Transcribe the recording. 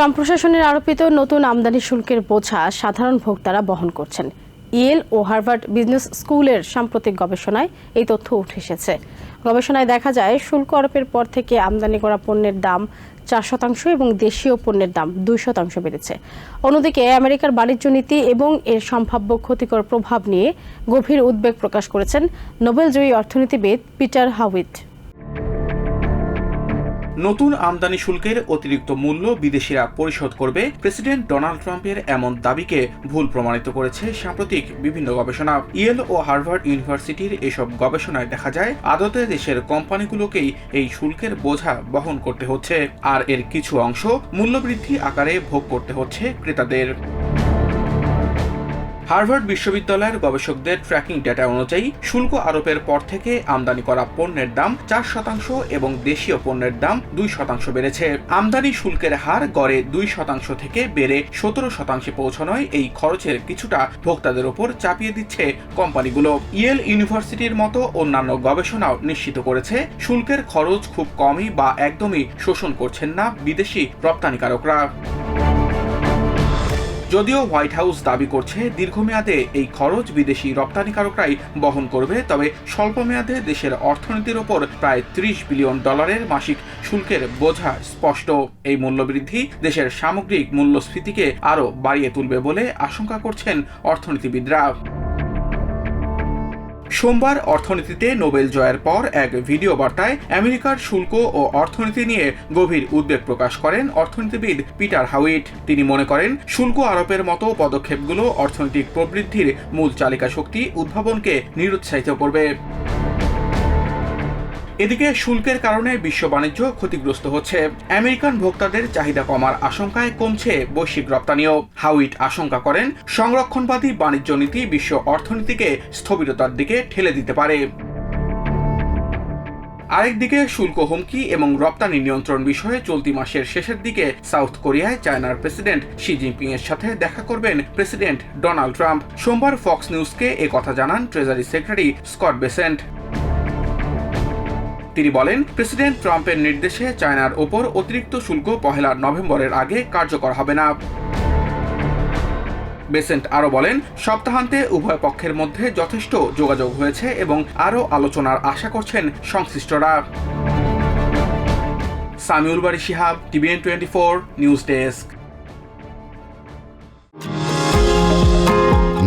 Trump প্রশাসনের আরোপিত নতুন আমদানি শুল্কের বোঝা সাধারণ ভোক্তারা বহন করছেন। ইয়েল ও হার্ভার্ড বিজনেস স্কুলের সাম্প্রতিক গবেষণায় এই তথ্য উঠে এসেছে। গবেষণায় দেখা যায়, শুল্ক আরোপের পর থেকে আমদানি করা পণ্যের দাম চার শতাংশ এবং দেশীয় পণ্যের দাম দুই শতাংশ বেড়েছে। অন্যদিকে, আমেরিকার বাণিজ্য নীতি এবং এর সম্ভাব্য ক্ষতিকর প্রভাব নিয়ে গভীর উদ্বেগ প্রকাশ করেছেন নোবেলজয়ী অর্থনীতিবিদ পিটার হাউইট। নতুন আমদানি শুল্কের অতিরিক্ত মূল্য বিদেশিরা পরিশোধ করবে। প্রেসিডেন্ট ডোনাল্ড ট্রাম্পের এমন দাবিকে ভুল প্রমাণিত করেছে সাম্প্রতিক বিভিন্ন গবেষণা। ইয়েল ও হার্ভার্ড ইউনিভার্সিটির এসব গবেষণায় দেখা যায়, আদতে দেশের কোম্পানিগুলোকেই এই শুল্কের বোঝা বহন করতে হচ্ছে। আর এর কিছু অংশ মূল্যবৃদ্ধি আকারে ভোগ করতে হচ্ছে ক্রেতাদের। হার্ভার্ড বিশ্ববিদ্যালয়ের গবেষকদের ট্র্যাকিং ডেটা অনুযায়ী, শুল্ক আরোপের পর থেকে আমদানি করা পণ্যের দাম চার শতাংশ এবং দেশীয় পণ্যের দাম দুই শতাংশ বেড়েছে। আমদানি শুল্কের হার গড়ে দুই শতাংশ থেকে বেড়ে সতেরো শতাংশে পৌঁছানোয় এই খরচের কিছুটা ভোক্তাদের ওপর চাপিয়ে দিচ্ছে কোম্পানিগুলো। ইয়েল ইউনিভার্সিটির মতো অন্যান্য গবেষণাও নিশ্চিত করেছে, শুল্কের খরচ খুব কমই বা একদমই শোষণ করছেন না বিদেশি রপ্তানিকারকরা। যদিও হোয়াইট হাউস দাবি করছে, দীর্ঘমেয়াদে এই খরচ বিদেশি রপ্তানিকারকরাই বহন করবে, তবে স্বল্পমেয়াদে দেশের অর্থনীতির ওপর প্রায় ত্রিশ বিলিয়ন ডলারের মাসিক শুল্কের বোঝা স্পষ্ট। এই মূল্যবৃদ্ধি দেশের সামগ্রিক মূল্যস্ফীতিকে আরও বাড়িয়ে তুলবে বলে আশঙ্কা করছেন অর্থনীতিবিদরা। সোমবার অর্থনীতিতে নোবেল জয়ের পর এক ভিডিও বার্তায় আমেরিকার শুল্ক ও অর্থনীতি নিয়ে গভীর উদ্বেগ প্রকাশ করেন অর্থনীতিবিদ পিটার হাউইট। তিনি মনে করেন, শুল্ক আরোপের মতো পদক্ষেপগুলো অর্থনৈতিক প্রবৃদ্ধির মূল চালিকা শক্তি উদ্ভাবনকে নিরুৎসাহিত করবে। এদিকে শুল্কের কারণে বিশ্ব বাণিজ্য ক্ষতিগ্রস্ত হচ্ছে। আমেরিকান ভোক্তাদের চাহিদা কমার আশঙ্কায় কমছে বৈশ্বিক রপ্তানিও। হাউইট আশঙ্কা করেন, সংরক্ষণবাদী বাণিজ্য নীতি বিশ্ব অর্থনীতিকে স্থবিরতার দিকে ঠেলে দিতে পারে। আরেকদিকে শুল্ক হুমকি এবং রপ্তানি নিয়ন্ত্রণ বিষয়ে চলতি মাসের শেষের দিকে সাউথ কোরিয়ায় চায়নার প্রেসিডেন্ট শি জিনপিং এর সাথে দেখা করবেন প্রেসিডেন্ট ডোনাল্ড ট্রাম্প। সোমবার ফক্স নিউজকে কথা জানান ট্রেজারি সেক্রেটারি স্কট বেসেন্ট। তিনি বলেন, প্রেসিডেন্ট ট্রাম্পের নির্দেশে চায়নার ওপর অতিরিক্ত শুল্ক পহেলা নভেম্বরের আগে কার্যকর হবে না। বেসেন্ট আরও বলেন, সপ্তাহান্তে উভয় পক্ষের মধ্যে যথেষ্ট যোগাযোগ হয়েছে এবং আরও আলোচনার আশা করছেন সংশ্লিষ্টরা। Samiul Bari Shihab, TVN twenty four, news desk.